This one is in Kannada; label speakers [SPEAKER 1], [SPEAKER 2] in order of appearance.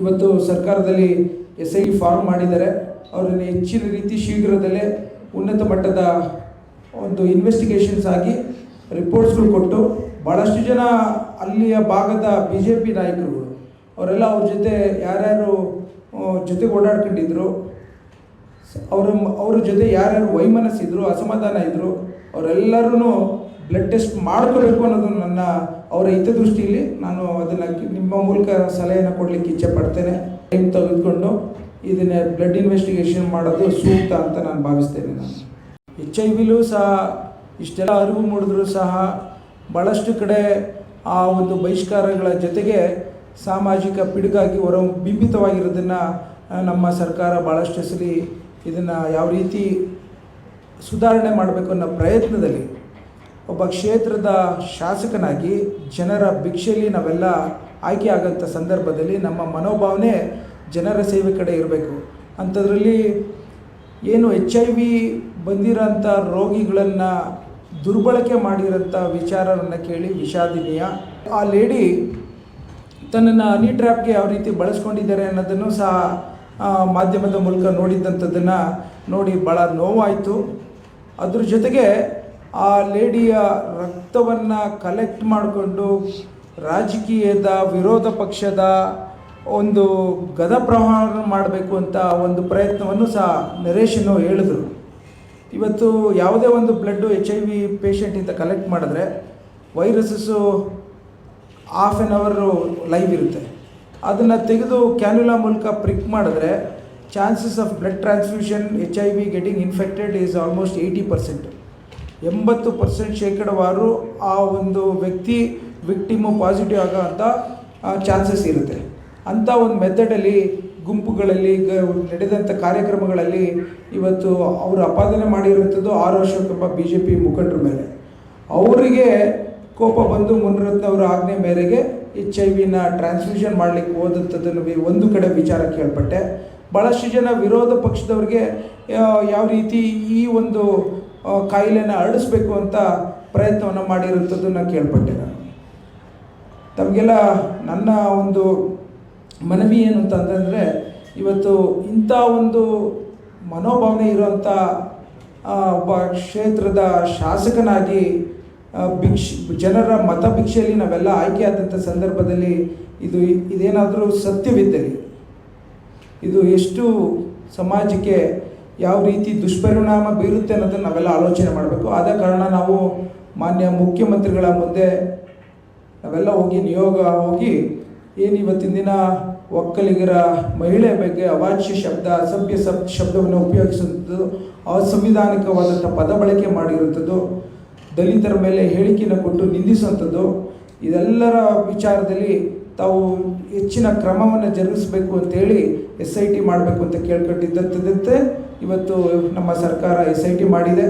[SPEAKER 1] ಇವತ್ತು ಸರ್ಕಾರದಲ್ಲಿ ಎಸ್ ಐ ಫಾರ್ಮ್ ಮಾಡಿದ್ದಾರೆ. ಅವರನ್ನು ಹೆಚ್ಚಿನ ರೀತಿ ಶೀಘ್ರದಲ್ಲೇ ಉನ್ನತ ಮಟ್ಟದ ಒಂದು ಇನ್ವೆಸ್ಟಿಗೇಷನ್ಸ್ ಆಗಿ ರಿಪೋರ್ಟ್ಸ್ಗಳು ಕೊಟ್ಟು ಭಾಳಷ್ಟು ಜನ ಅಲ್ಲಿಯ ಭಾಗದ ಬಿ ಜೆ ಪಿ ನಾಯಕರುಗಳು, ಅವರೆಲ್ಲ ಅವ್ರ ಜೊತೆ ಯಾರ್ಯಾರು ಜೊತೆ ಓಡಾಡ್ಕೊಂಡಿದ್ರು ಅವರ, ಅವ್ರ ಜೊತೆ ಯಾರ್ಯಾರು ವೈಮನಸ್ಸಿದ್ರು, ಅಸಮಾಧಾನ ಇದ್ದರು ಅವರೆಲ್ಲರೂ ಬ್ಲಡ್ ಟೆಸ್ಟ್ ಮಾಡ್ಕೋಬೇಕು ಅನ್ನೋದು ನನ್ನ, ಅವರ ಹಿತದೃಷ್ಟಿಯಲ್ಲಿ ನಾನು ಅದನ್ನು ನಿಮ್ಮ ಮೂಲಕ ಸಲಹೆಯನ್ನು ಕೊಡಲಿಕ್ಕೆ ಇಚ್ಛೆ ಪಡ್ತೇನೆ. ಟೈಮ್ ತೆಗೆದುಕೊಂಡು ಇದನ್ನು ಬ್ಲಡ್ ಇನ್ವೆಸ್ಟಿಗೇಷನ್ ಮಾಡೋದು ಸೂಕ್ತ ಅಂತ ನಾನು ಭಾವಿಸ್ತೇನೆ ಎಚ್ ಐ ವಿಲೂ ಸಹ, ಇಷ್ಟೆಲ್ಲ ಅರಿವು ಮೂಡಿದ್ರು ಸಹ ಭಾಳಷ್ಟು ಕಡೆ ಆ ಒಂದು ಬಹಿಷ್ಕಾರಗಳ ಜೊತೆಗೆ ಸಾಮಾಜಿಕ ಪಿಡುಗಾಗಿ ಹೊರ ಬಿಂಬಿತವಾಗಿರೋದನ್ನು ನಮ್ಮ ಸರ್ಕಾರ ಭಾಳಷ್ಟು ಸಲ ಇದನ್ನು ಯಾವ ರೀತಿ ಸುಧಾರಣೆ ಮಾಡಬೇಕು ಅನ್ನೋ ಪ್ರಯತ್ನದಲ್ಲಿ ಒಬ್ಬ ಕ್ಷೇತ್ರದ ಶಾಸಕನಾಗಿ ಜನರ ಭಿಕ್ಷೆಯಲ್ಲಿ ನಾವೆಲ್ಲ ಆಯ್ಕೆ ಆಗೋಂಥ ಸಂದರ್ಭದಲ್ಲಿ ನಮ್ಮ ಮನೋಭಾವನೆ ಜನರ ಸೇವೆ ಕಡೆ ಇರಬೇಕು. ಅಂಥದ್ರಲ್ಲಿ ಏನು ಎಚ್ ಐ ವಿ ಬಂದಿರೋಂಥ ರೋಗಿಗಳನ್ನು ದುರ್ಬಳಕೆ ಮಾಡಿರೋಂಥ ವಿಚಾರವನ್ನು ಕೇಳಿ ವಿಷಾದನೀಯ. ಆ ಲೇಡಿ ತನ್ನನ್ನು ಹನಿ ಟ್ರ್ಯಾಪ್ಗೆ ಯಾವ ರೀತಿ ಬಳಸ್ಕೊಂಡಿದ್ದಾರೆ ಅನ್ನೋದನ್ನು ಸಹ ಮಾಧ್ಯಮದ ಮೂಲಕ ನೋಡಿದ್ದಂಥದ್ದನ್ನು ನೋಡಿ ಭಾಳ ನೋವಾಯಿತು. ಅದ್ರ ಜೊತೆಗೆ ಆ ಲೇಡಿಯ ರಕ್ತವನ್ನು ಕಲೆಕ್ಟ್ ಮಾಡಿಕೊಂಡು ರಾಜಕೀಯದ ವಿರೋಧ ಪಕ್ಷದ ಒಂದು ಗದ ಪ್ರಹಾರ ಮಾಡಬೇಕು ಅಂತ ಒಂದು ಪ್ರಯತ್ನವನ್ನು ಸಹ ನರೇಶನು ಹೇಳಿದ್ರು. ಇವತ್ತು ಯಾವುದೇ ಒಂದು ಬ್ಲಡ್ಡು ಎಚ್ ಐ ವಿ ಪೇಷಂಟಿಂದ ಕಲೆಕ್ಟ್ ಮಾಡಿದ್ರೆ ವೈರಸಸ್ಸು ಹಾಫ್ ಆ್ಯನ್ ಅವರು ಲೈವ್ ಇರುತ್ತೆ. ಅದನ್ನು ತೆಗೆದು ಕ್ಯಾನ್ಯುಲಾ ಮೂಲಕ ಪ್ರಿಕ್ ಮಾಡಿದ್ರೆ chances of blood transfusion H I V getting infected is almost eighty percent ಎಂಬತ್ತು ಪರ್ಸೆಂಟ್ ಶೇಕಡವಾರು ಆ ಒಂದು ವ್ಯಕ್ತಿ ವಿಕ್ಟಿಮು ಪಾಸಿಟಿವ್ ಆಗೋ ಅಂಥ ಚಾನ್ಸಸ್ ಇರುತ್ತೆ. ಅಂಥ ಒಂದು ಮೆಥಡಲ್ಲಿ, ಗುಂಪುಗಳಲ್ಲಿ ನಡೆದಂಥ ಕಾರ್ಯಕ್ರಮಗಳಲ್ಲಿ ಇವತ್ತು ಅವರು ಅಪಾದನೆ ಮಾಡಿರುವಂಥದ್ದು ಆರು ವರ್ಷಕ್ಕೊಬ್ಬ ಬಿ ಜೆ ಪಿ ಮುಖಂಡರ ಮೇಲೆ. ಅವರಿಗೆ ಕೋಪ ಬಂದು ಮುನಿರತ್ನ ಅವರ ಆಜ್ಞೆ ಮೇರೆಗೆ ಎಚ್ ಐ ವಿನ ಟ್ರಾನ್ಸ್ಮಿಷನ್ ಮಾಡಲಿಕ್ಕೆ ಹೋದಂಥದ್ದನ್ನು ಒಂದು ಕಡೆ ವಿಚಾರ ಕೇಳ್ಪಟ್ಟೆ. ಭಾಳಷ್ಟು ಜನ ವಿರೋಧ ಪಕ್ಷದವ್ರಿಗೆ ಯಾವ ರೀತಿ ಈ ಒಂದು ಕಾಯಿಲೆನ ಅರಳಿಸ್ಬೇಕು ಅಂತ ಪ್ರಯತ್ನವನ್ನು ಮಾಡಿರುವಂಥದ್ದನ್ನು ಕೇಳ್ಪಟ್ಟೆ ನಾನು. ತಮಗೆಲ್ಲ ನನ್ನ ಒಂದು ಮನವಿ ಏನು ಅಂತಂದರೆ, ಇವತ್ತು ಇಂಥ ಒಂದು ಮನೋಭಾವನೆ ಇರುವಂಥ ಒಬ್ಬ ಕ್ಷೇತ್ರದ ಶಾಸಕನಾಗಿ ಭಿಕ್ಷ, ಜನರ ಮತ ಭಿಕ್ಷೆಯಲ್ಲಿ ನಾವೆಲ್ಲ ಆಯ್ಕೆಯಾದಂಥ ಸಂದರ್ಭದಲ್ಲಿ ಇದು ಇದೇನಾದರೂ ಸತ್ಯವಿದ್ದಲ್ಲಿ, ಇದು ಎಷ್ಟು ಸಮಾಜಕ್ಕೆ ಯಾವ ರೀತಿ ದುಷ್ಪರಿಣಾಮ ಬೀರುತ್ತೆ ಅನ್ನೋದನ್ನು ನಾವೆಲ್ಲ ಆಲೋಚನೆ ಮಾಡಬೇಕು. ಆದ ಕಾರಣ ನಾವು ಮಾನ್ಯ ಮುಖ್ಯಮಂತ್ರಿಗಳ ಮುಂದೆ ನಾವೆಲ್ಲ ಹೋಗಿ ನಿಯೋಗ ಹೋಗಿ ಏನು ಇವತ್ತಿನ ದಿನ ಒಕ್ಕಲಿಗರ ಮಹಿಳೆ ಬಗ್ಗೆ ಅವಾಚ್ಯ ಶಬ್ದ, ಅಸಭ್ಯ ಸಬ್, ಶಬ್ದವನ್ನು ಉಪಯೋಗಿಸುವಂಥದ್ದು, ಅಸಂವಿಧಾನಿಕವಾದಂಥ ಪದ ಬಳಕೆ ಮಾಡಿರುವಂಥದ್ದು, ದಲಿತರ ಮೇಲೆ ಹೇಳಿಕೆಯನ್ನು ಕೊಟ್ಟು ನಿಂದಿಸುವಂಥದ್ದು, ಇದೆಲ್ಲರ ವಿಚಾರದಲ್ಲಿ ತಾವು ಹೆಚ್ಚಿನ ಕ್ರಮವನ್ನು ಜರುಗಿಸಬೇಕು ಅಂತೇಳಿ ಎಸ್ ಐ ಟಿ ಮಾಡಬೇಕು ಅಂತ ಕೇಳ್ಕೊಂಡಿದ್ದಂಥದ್ದಂತೆ ಇವತ್ತು ನಮ್ಮ ಸರ್ಕಾರ ಎಸ್ ಐ ಟಿ ಮಾಡಿದೆ.